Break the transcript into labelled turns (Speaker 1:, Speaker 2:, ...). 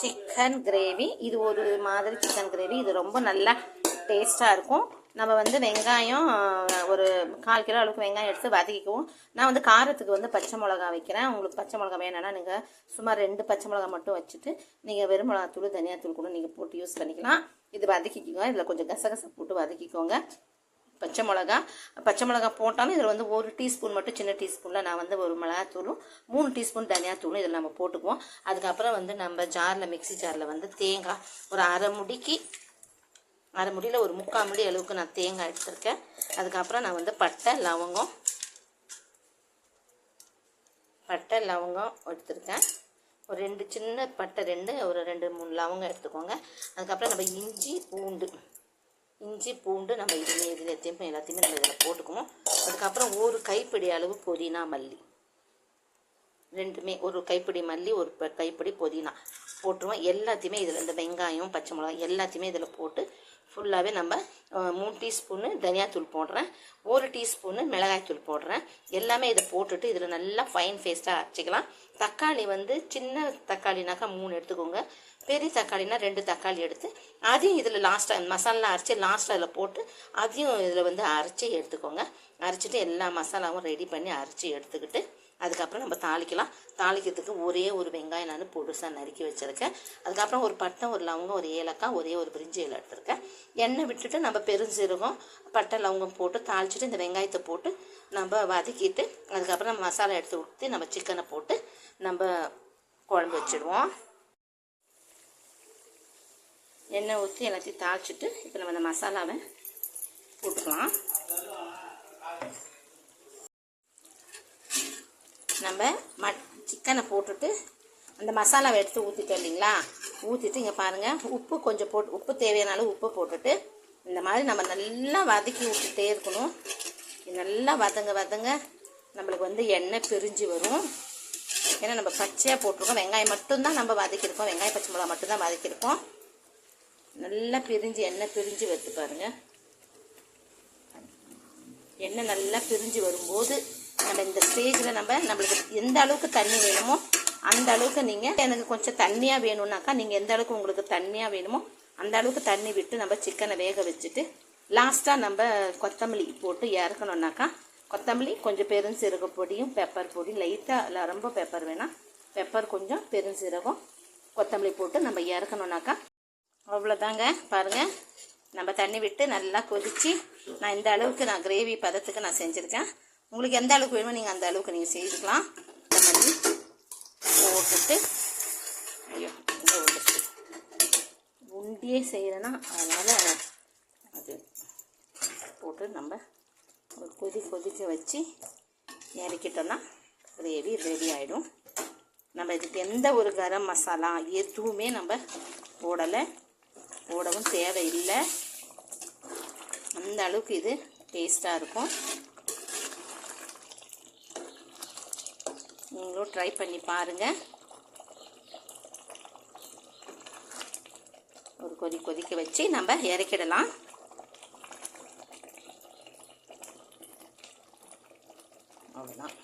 Speaker 1: Chicken gravy இது ஒரு மாதிரி சிக்கன் கிரேவி இது ரொம்ப நல்லா டேஸ்ட்டாக இருக்கும். நம்ம வந்து வெங்காயம் ஒரு கால் கிலோ அளவுக்கு வெங்காயம் எடுத்து வதக்கிக்குவோம். நான் வந்து காரத்துக்கு வந்து பச்சை மிளகா வைக்கிறேன். உங்களுக்கு பச்சை மிளகா வேணும்னா நீங்கள் சுமார் ரெண்டு பச்சை மிளகா மட்டும் வச்சுட்டு நீங்கள் வெறும் மிளகாத்தூள் தனியாத்தூள் கூட நீங்கள் போட்டு யூஸ் பண்ணிக்கலாம். இது வதக்கிக்கோங்க. இதில் கொஞ்சம் கசகசை போட்டு வதக்கிக்கோங்க. பச்சை மிளகா பச்சை மிளகா போட்டாலும் இதில் வந்து ஒரு டீஸ்பூன் மட்டும் சின்ன டீஸ்பூனில் நான் வந்து ஒரு மிளகாத்தூளும் மூணு டீஸ்பூன் தனியாத்தூளும் இதில் நம்ம போட்டுக்குவோம். அதுக்கப்புறம் வந்து நம்ம ஜாரில் மிக்ஸி ஜாரில் வந்து தேங்காய் ஒரு அரை முடிக்கு அரை முடியில் ஒரு முக்கால் முடி அளவுக்கு நான் தேங்காய் எடுத்திருக்கேன். அதுக்கப்புறம் நான் வந்து பட்டை லவங்கம் பட்டை லவங்கம் எடுத்திருக்கேன். ஒரு ரெண்டு சின்ன பட்டை ரெண்டு ஒரு ரெண்டு மூணு லவங்கம் எடுத்துக்கோங்க. அதுக்கப்புறம் நம்ம இஞ்சி பூண்டு இஞ்சி பூண்டு நம்ம இதுமே இதில் எல்லாத்தையும் எல்லாத்தையுமே நம்ம இதில் போட்டுக்குவோம். அதுக்கப்புறம் ஒரு கைப்பிடி அளவு புதினா மல்லி. ரெண்டுமே ஒரு கைப்பிடி மல்லி ஒரு ப- கைப்பிடி புதினா. போட்டுருவோம். எல்லாத்தையுமே இதில் இந்த வெங்காயம் பச்சை மிளகாய் எல்லாத்தையுமே இதில் போட்டு ஃபுல்லாகவே நம்ம மூணு டீஸ்பூனு தனியாத்தூள் போடுறேன். ஒரு டீஸ்பூனு மிளகாய்த்தூள் போடுறேன். எல்லாமே இதை போட்டுட்டு இதில் நல்லா ஃபைன் பேஸ்ட்டாக அரைச்சிக்கலாம். தக்காளி வந்து சின்ன தக்காளினாக்கா மூணு எடுத்துக்கோங்க. பெரிய தக்காளினா ரெண்டு தக்காளி எடுத்து அதையும் இதில் லாஸ்ட்டாக மசாலா அரைச்சி லாஸ்ட்டாக இதில் போட்டு அதையும் இதில் வந்து அரைச்சி எடுத்துக்கோங்க. அரைச்சிட்டு எல்லா மசாலாவும் ரெடி பண்ணி அரைச்சி எடுத்துக்கிட்டு அதுக்கப்புறம் நம்ம தாளிக்கலாம். தாளிக்கிறதுக்கு ஒரே ஒரு வெங்காயம் நான் பொடுசாக நறுக்கி வச்சுருக்கேன். அதுக்கப்புறம் ஒரு பட்டை ஒரு லவங்கம் ஒரு ஏலக்காய் ஒரே ஒரு பிரிஞ்சு இலை எடுத்திருக்கேன். எண்ணெய் விட்டுட்டு நம்ம பெருஞ்சீரகம் பட்டை லவங்கம் போட்டு தாளிச்சிட்டு இந்த வெங்காயத்தை போட்டு நம்ம வதக்கிட்டு அதுக்கப்புறம் நம்ம மசாலா எடுத்து ஊற்றி நம்ம சிக்கனை போட்டு நம்ம குழம்பு வச்சிடுவோம். எண்ணெய் ஊற்றி எல்லாத்தையும் தாளிச்சிட்டு இப்போ நம்ம இந்த மசாலாவை போட்டுக்கலாம். நம்ம மட் சிக்கனை போட்டுட்டு அந்த மசாலாவை எடுத்து ஊற்றிட்டோம் இல்லைங்களா? ஊற்றிட்டு இங்கே பாருங்கள் உப்பு கொஞ்சம் போட்டு உப்பு தேவையான அளவு உப்பு போட்டுட்டு இந்த மாதிரி நம்ம நல்லா வதக்கி விட்டுட்டே இருக்கணும். நல்லா வதங்க வதங்க நம்மளுக்கு வந்து எண்ணெய் பிரிஞ்சு வரும். ஏன்னா நம்ம பச்சையாக போட்டிருக்கோம். வெங்காயம் மட்டும்தான் நம்ம வதக்கியிருக்கோம். வெங்காயம் பச்சை மிளகா மட்டும்தான் வதக்கியிருக்கோம். நல்லா பிரிஞ்சு எண்ணெய் பிரிஞ்சு வருது பாருங்கள் எண்ணெய் நல்லா பிரிஞ்சு வரும்போது நம்ம இந்த ஸ்டேஜில் நம்ம நம்மளுக்கு எந்த அளவுக்கு தண்ணி வேணுமோ அந்த அளவுக்கு நீங்கள் எனக்கு கொஞ்சம் தண்ணியாக வேணும்னாக்கா நீங்கள் எந்த அளவுக்கு உங்களுக்கு தண்ணியாக வேணுமோ அந்த அளவுக்கு தண்ணி விட்டு நம்ம சிக்கனை வேக வச்சுட்டு லாஸ்ட்டாக நம்ம கொத்தமல்லி போட்டு இறக்கணுன்னாக்கா கொத்தமல்லி கொஞ்சம் பெருஞ்சீரக பொடியும் பெப்பர் பொடி லைட்டாக இல்லை ரொம்ப பெப்பர் வேணாம் பெப்பர் கொஞ்சம் பெருஞ்சீரகம் கொத்தமல்லி போட்டு நம்ம இறக்கணுன்னாக்கா அவ்வளோதாங்க பாருங்கள் நம்ம தண்ணி விட்டு நல்லா கொதித்து நான் இந்த அளவுக்கு நான் கிரேவி பதத்துக்கு நான் செஞ்சுருக்கேன். உங்களுக்கு எந்த அளவுக்கு வேணுமோ நீங்கள் அந்த அளவுக்கு நீங்கள் செய்துக்கலாம். இந்த மாதிரி போட்டுட்டு ஐயோ இந்த உண்டியே செய்கிறேன்னா அதனால் அது போட்டு நம்ம ஒரு கொதி கொதிக்க வச்சு இறக்கிட்டோன்னா கிரேவி ரெடி ஆகிடும் நம்ம இதுக்கு எந்த ஒரு கரம் மசாலா எதுவுமே நம்ம போடலை. போடவும் தேவையில்லை. அந்த அளவுக்கு இது டேஸ்ட்டாக இருக்கும். நீங்களும் ட்ரை பண்ணி பாருங்கள் ஒரு கொதி கொதிக்க வச்சு நம்ம இறக்கிடலாம். அவ்வளோதான்